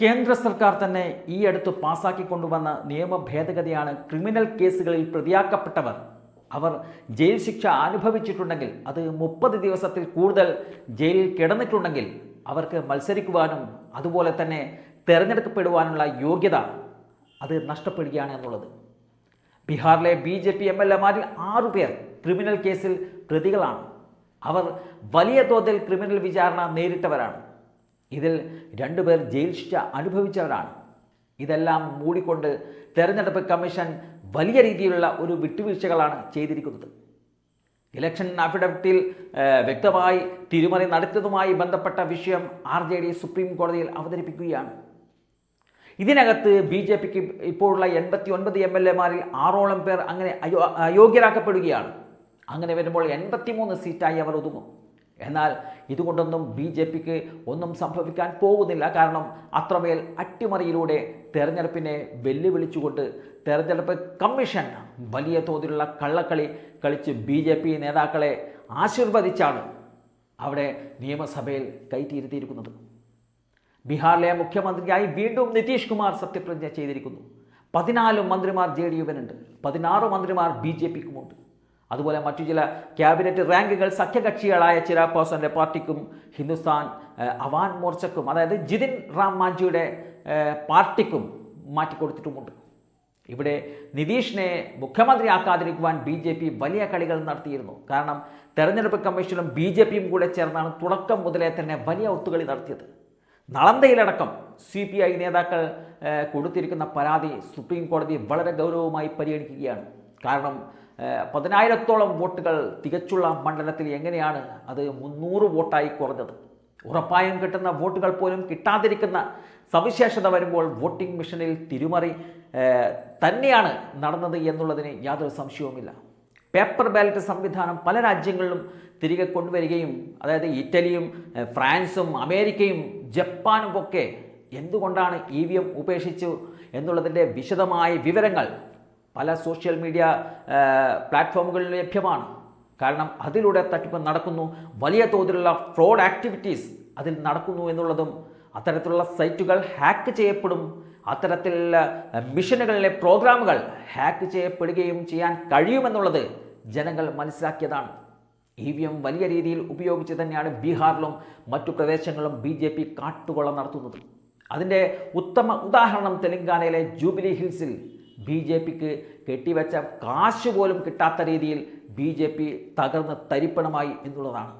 കേന്ദ്ര സർക്കാർ തന്നെ ഈ അടുത്ത് പാസാക്കി കൊണ്ടുവന്ന നിയമ ഭേദഗതിയാണ് ക്രിമിനൽ കേസുകളിൽ പ്രതിയാക്കപ്പെട്ടവർ. അവർ ജയിൽ ശിക്ഷ അനുഭവിച്ചിട്ടുണ്ടെങ്കിൽ അത് മുപ്പത് ദിവസത്തിൽ കൂടുതൽ ജയിലിൽ കിടന്നിട്ടുണ്ടെങ്കിൽ അവർക്ക് മത്സരിക്കുവാനും അതുപോലെ തന്നെ തിരഞ്ഞെടുക്കപ്പെടുവാനുള്ള യോഗ്യത അത് നഷ്ടപ്പെടുകയാണ് എന്നുള്ളത്. ബീഹാറിലെ B J P M L എമാരിൽ ആറു പേർ ക്രിമിനൽ കേസിൽ പ്രതികളാണ്. അവർ വലിയ തോതിൽ ക്രിമിനൽ വിചാരണ നേരിട്ടവരാണ്. ഇതിൽ രണ്ടുപേർ ജയിൽ ശിക്ഷ അനുഭവിച്ചവരാണ്. ഇതെല്ലാം മൂടിക്കൊണ്ട് തെരഞ്ഞെടുപ്പ് കമ്മീഷൻ വലിയ രീതിയിലുള്ള ഒരു വിട്ടുവീഴ്ചകളാണ് ചെയ്തിരിക്കുന്നത്. ഇലക്ഷൻ അഫിഡവിറ്റിൽ വ്യക്തമായി തിരിമറി നടത്തിയതുമായി ബന്ധപ്പെട്ട വിഷയം ആർ ജെ ഡി സുപ്രീം കോടതിയിൽ അവതരിപ്പിക്കുകയാണ്. ഇതിനകത്ത് ബി ജെ പിക്ക് ഇപ്പോഴുള്ള എൺപത്തി ഒൻപത് എം എൽ എമാരിൽ ആറോളം പേർ അങ്ങനെ അയോ അയോഗ്യരാക്കപ്പെടുകയാണ്. അങ്ങനെ വരുമ്പോൾ എൺപത്തിമൂന്ന് സീറ്റായി അവർ ഒതുങ്ങും. എന്നാൽ ഇതുകൊണ്ടൊന്നും ബി ജെ പിക്ക് ഒന്നും സംഭവിക്കാൻ പോകുന്നില്ല. കാരണം അത്രമേൽ അട്ടിമറിയിലൂടെ തെരഞ്ഞെടുപ്പിനെ വെല്ലുവിളിച്ചുകൊണ്ട് തെരഞ്ഞെടുപ്പ് കമ്മീഷൻ വലിയ തോതിലുള്ള കള്ളക്കളി കളിച്ച് ബി ജെ പി നേതാക്കളെ ആശീർവദിച്ചാണ് അവിടെ നിയമസഭയിൽ കയറ്റിയിരുത്തിയിരിക്കുന്നത്. ബീഹാറിലെ മുഖ്യമന്ത്രിയായി വീണ്ടും നിതീഷ് കുമാർ സത്യപ്രതിജ്ഞ ചെയ്തിരിക്കുന്നു. പതിനാല് മന്ത്രിമാർ ജെ ഡി യുവിനുണ്ട്. പതിനാറ് മന്ത്രിമാർ ബി ജെ പിക്കുമുണ്ട്. അതുപോലെ മറ്റു ചില ക്യാബിനറ്റ് റാങ്കുകൾ സഖ്യകക്ഷികളായ ചിരാഗ് പാസ്വാന്റെ പാർട്ടിക്കും ഹിന്ദുസ്ഥാൻ അവാൻ മോർച്ചക്കും അതായത് ജിതിൻ റാം മാഞ്ചിയുടെ പാർട്ടിക്കും മാറ്റിക്കൊടുത്തിട്ടുമുണ്ട്. ഇവിടെ നിതീഷിനെ മുഖ്യമന്ത്രിയാക്കാതിരിക്കുവാൻ ബി ജെ പി വലിയ കളികൾ നടത്തിയിരുന്നു. കാരണം തെരഞ്ഞെടുപ്പ് കമ്മീഷനും ബി ജെ പിയും കൂടെ ചേർന്നാണ് തുടക്കം മുതലേ തന്നെ വലിയ ഒത്തുകളി നടത്തിയത്. നളന്തയിലടക്കം സി പി ഐ നേതാക്കൾ കൊടുത്തിരിക്കുന്ന പരാതി സുപ്രീം കോടതി വളരെ ഗൗരവമായി പരിഗണിക്കുകയാണ്. കാരണം പതിനായിരത്തോളം വോട്ടുകൾ തികച്ചുള്ള മണ്ഡലത്തിൽ എങ്ങനെയാണ് അത് മുന്നൂറ് വോട്ടായി കുറഞ്ഞത്? ഉറപ്പായും കിട്ടുന്ന വോട്ടുകൾ പോലും കിട്ടാതിരിക്കുന്ന സവിശേഷത വരുമ്പോൾ വോട്ടിംഗ് മെഷീനിൽ തിരുമറി തന്നെയാണ് നടന്നത് എന്നുള്ളതിന് യാതൊരു സംശയവുമില്ല. പേപ്പർ ബാലറ്റ് സംവിധാനം പല രാജ്യങ്ങളിലും തിരികെ കൊണ്ടുവരികയും അതായത് ഇറ്റലിയും ഫ്രാൻസും അമേരിക്കയും ജപ്പാനും ഒക്കെ എന്തുകൊണ്ടാണ് ഇ വി എം ഉപേക്ഷിച്ചു എന്നുള്ളതിന്റെ വിശദമായ വിവരങ്ങൾ പല സോഷ്യൽ മീഡിയ പ്ലാറ്റ്ഫോമുകളിൽ ലഭ്യമാണ്. കാരണം അതിലൂടെ തട്ടിപ്പ് നടക്കുന്നു. വലിയ തോതിലുള്ള ഫ്രോഡ് ആക്ടിവിറ്റീസ് അതിൽ നടക്കുന്നു എന്നുള്ളതും അത്തരത്തിലുള്ള സൈറ്റുകൾ ഹാക്ക് ചെയ്യപ്പെടും. അത്തരത്തിലുള്ള മിഷനുകളിലെ പ്രോഗ്രാമുകൾ ഹാക്ക് ചെയ്യപ്പെടുകയും ചെയ്യാൻ കഴിയുമെന്നുള്ളത് ജനങ്ങൾ മനസ്സിലാക്കിയതാണ്. ഇ വി എം വലിയ രീതിയിൽ ഉപയോഗിച്ച് തന്നെയാണ് ബീഹാറിലും മറ്റു പ്രദേശങ്ങളിലും ബി ജെ പി കാട്ടുകൊള്ള നടത്തുന്നത്. അതിന്റെ ഉത്തമ ഉദാഹരണം തെലങ്കാനയിലെ ജൂബിലി ഹിൽസിൽ ബി ജെ പിക്ക് കെട്ടിവെച്ച കാശ് പോലും കിട്ടാത്ത രീതിയിൽ ബി ജെ പി തകർന്ന് തരിപ്പണമായി എന്നുള്ളതാണ്.